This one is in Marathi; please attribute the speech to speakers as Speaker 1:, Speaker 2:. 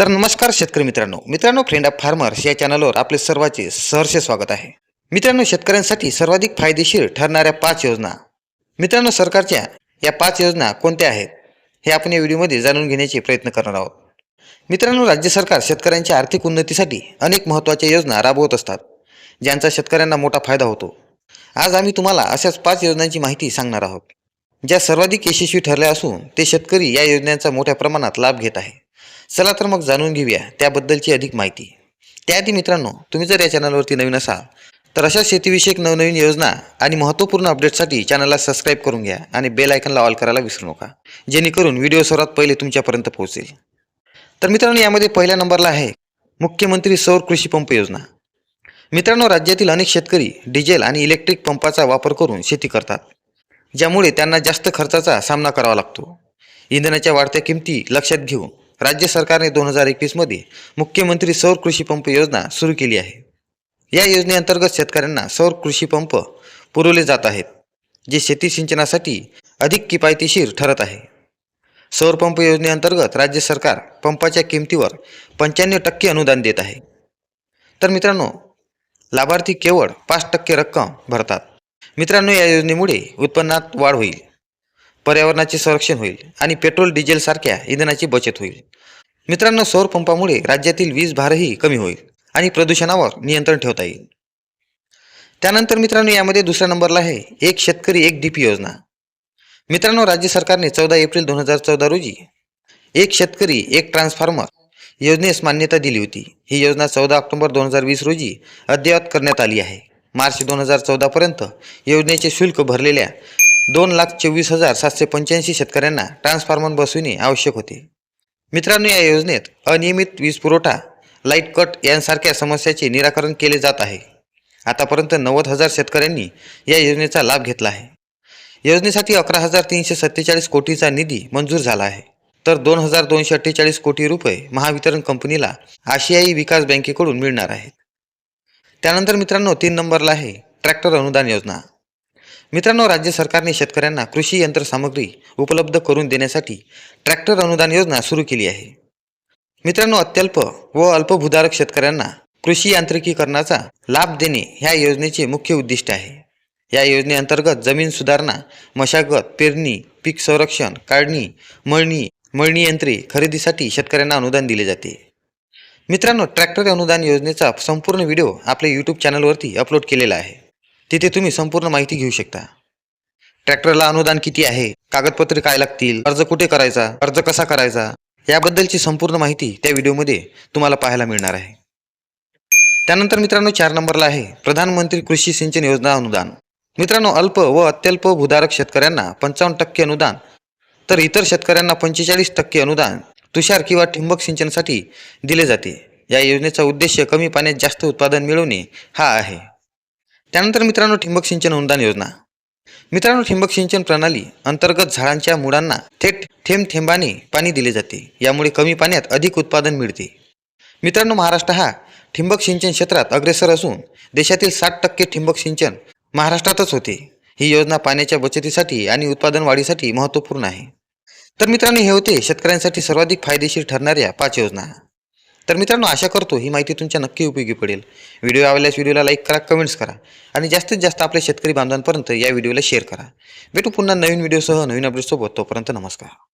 Speaker 1: तर नमस्कार शेतकरी मित्रांनो. मित्रांनो फ्रेंड ऑफ फार्मर्स या चॅनलवर आपले सर्वांचे सहर्ष स्वागत आहे. मित्रांनो शेतकऱ्यांसाठी सर्वाधिक फायदेशीर ठरणाऱ्या पाच योजना. मित्रांनो सरकारच्या या पाच योजना कोणत्या आहेत हे आपण या व्हिडिओमध्ये जाणून घेण्याचे प्रयत्न करणार आहोत. मित्रांनो राज्य सरकार शेतकऱ्यांच्या आर्थिक उन्नतीसाठी अनेक महत्त्वाच्या योजना राबवत असतात ज्यांचा शेतकऱ्यांना मोठा फायदा होतो. आज आम्ही तुम्हाला अशाच पाच योजनांची माहिती सांगणार आहोत ज्या सर्वाधिक यशस्वी ठरल्या असून ते शेतकरी या योजनांचा मोठ्या प्रमाणात लाभ घेत आहे. चला तर मग जाणून घेऊया त्याबद्दलची अधिक माहिती. त्याआधी मित्रांनो तुम्ही जर या चॅनलवरती नवीन असाल तर अशा शेतीविषयक नवनवीन योजना आणि महत्त्वपूर्ण अपडेटसाठी चॅनलला सबस्क्राईब करून घ्या आणि बेल आयकनला ऑल करायला विसरू नका जेणेकरून व्हिडिओ सर्वात पहिले तुमच्यापर्यंत पोहोचेल. तर मित्रांनो यामध्ये पहिल्या नंबरला आहे मुख्यमंत्री सौर कृषी पंप योजना. मित्रांनो राज्यातील अनेक शेतकरी डिझेल आणि इलेक्ट्रिक पंपाचा वापर करून शेती करतात ज्यामुळे त्यांना जास्त खर्चाचा सामना करावा लागतो. इंधनाच्या वाढत्या किमती लक्षात घेऊन राज्य सरकारने दोन हजार एकवीसमध्ये मुख्यमंत्री सौर कृषी पंप योजना सुरू केली आहे. या योजनेअंतर्गत शेतकऱ्यांना सौर कृषी पंप पुरवले जात आहेत जे शेती सिंचनासाठी अधिक किफायतीशीर ठरत आहे. सौर पंप योजनेअंतर्गत राज्य सरकार पंपाच्या किमतीवर पंच्याण्णव टक्के अनुदान देत आहे. तर मित्रांनो लाभार्थी केवळ पाच टक्के रक्कम भरतात. मित्रांनो या योजनेमुळे उत्पन्नात वाढ होईल. पर्यावरणाचे संरक्षण होईल आणि पेट्रोल डिझेलसारख्या इंधनाची बचत होईल. मित्रांनो सौर पंपामुळे राज्यातील वीज भारही कमी होईल आणि प्रदूषणावर नियंत्रण ठेवता येईल. त्यानंतर मित्रांनो यामध्ये दुसऱ्या नंबरला आहे एक शेतकरी एक डीपी योजना. मित्रांनो राज्य सरकारने चौदा एप्रिल दोन हजार चौदा रोजी एक शेतकरी एक ट्रान्सफॉर्मर योजनेस मान्यता दिली होती. ही योजना चौदा ऑक्टोबर दोन हजार वीस रोजी अद्ययावत करण्यात आली आहे. मार्च दोन हजार चौदापर्यंत योजनेचे शुल्क भरलेल्या दोन लाख चोवीस हजार सातशे पंच्याऐंशी शेतकऱ्यांना ट्रान्सफॉर्मर बसविणे आवश्यक होते. मित्रांनो या योजनेत अनियमित वीज पुरवठा लाइट कट यांसारख्या समस्याचे निराकरण केले जात आहे. आतापर्यंत नव्वद हजार शेतकऱ्यांनी या योजनेचा लाभ घेतला आहे. योजनेसाठी अकरा हजार तीनशे सत्तेचाळीस कोटीचा निधी मंजूर झाला आहे. तर दोन हजार दोनशे अठ्ठेचाळीस कोटी रुपये महावितरण कंपनीला आशियाई विकास बँकेकडून मिळणार आहेत. त्यानंतर मित्रांनो तीन नंबरला आहे ट्रॅक्टर अनुदान योजना. मित्रांनो राज्य सरकारने शेतकऱ्यांना कृषी यंत्रसामग्री उपलब्ध करून देण्यासाठी ट्रॅक्टर अनुदान योजना सुरू केली आहे. मित्रांनो अत्यल्प व अल्पभूधारक शेतकऱ्यांना कृषी यांत्रिकीकरणाचा लाभ देणे ह्या योजनेचे मुख्य उद्दिष्ट आहे. या योजनेअंतर्गत जमीन सुधारणा मशागत पेरणी पीक संरक्षण काढणी मळणी मळणी यंत्रे खरेदीसाठी शेतकऱ्यांना अनुदान दिले जाते. मित्रांनो ट्रॅक्टर अनुदान योजनेचा संपूर्ण व्हिडिओ आपल्या यूट्यूब चॅनलवरती अपलोड केलेला आहे. तिथे तुम्ही संपूर्ण माहिती घेऊ शकता. ट्रॅक्टरला अनुदान किती आहे? कागदपत्रे काय लागतील? अर्ज कुठे करायचा? अर्ज कसा करायचा? याबद्दलची संपूर्ण माहिती त्या व्हिडिओमध्ये तुम्हाला पाहायला मिळणार आहे. त्यानंतर मित्रांनो चार नंबरला आहे. प्रधानमंत्री कृषी सिंचन योजना अनुदान. मित्रांनो अल्प व अत्यल्प भूधारक शेतकऱ्यांना पंचावन्न टक्के अनुदान तर इतर शेतकऱ्यांना पंचेचाळीस टक्के अनुदान तुषार किंवा ठिंबक सिंचनासाठी दिले जाते. या योजनेचा उद्देश कमी पाण्यात जास्त उत्पादन मिळवणे हा आहे. त्यानंतर मित्रांनो ठिंबक सिंचन अनुदान योजना. मित्रांनो ठिंबक सिंचन प्रणाली अंतर्गत झाडांच्या मुळांना थेट थेंब थेंबाने पाणी दिले जाते. यामुळे कमी पाण्यात अधिक उत्पादन मिळते. मित्रांनो महाराष्ट्र हा ठिंबक सिंचन क्षेत्रात अग्रेसर असून देशातील साठ टक्के ठिंबक सिंचन महाराष्ट्रातच होते. ही योजना पाण्याच्या बचतीसाठी आणि उत्पादन वाढीसाठी महत्त्वपूर्ण आहे. तर मित्रांनो हे होते शेतकऱ्यांसाठी सर्वाधिक फायदेशीर ठरणाऱ्या पाच योजना. तर मित्रांनो आशा करतो ही माहिती तुमच्या नक्की उपयोगी पडेल. व्हिडिओ आवडल्यास व्हिडिओला लाईक करा कमेंट्स करा आणि जास्तीत जास्त आपल्या शेतकरी बांधवांपर्यंत या व्हिडिओला शेअर करा. भेटू पुन्हा नवीन व्हिडिओसह नवीन अपडेटसोबत तोपर्यंत नमस्कार.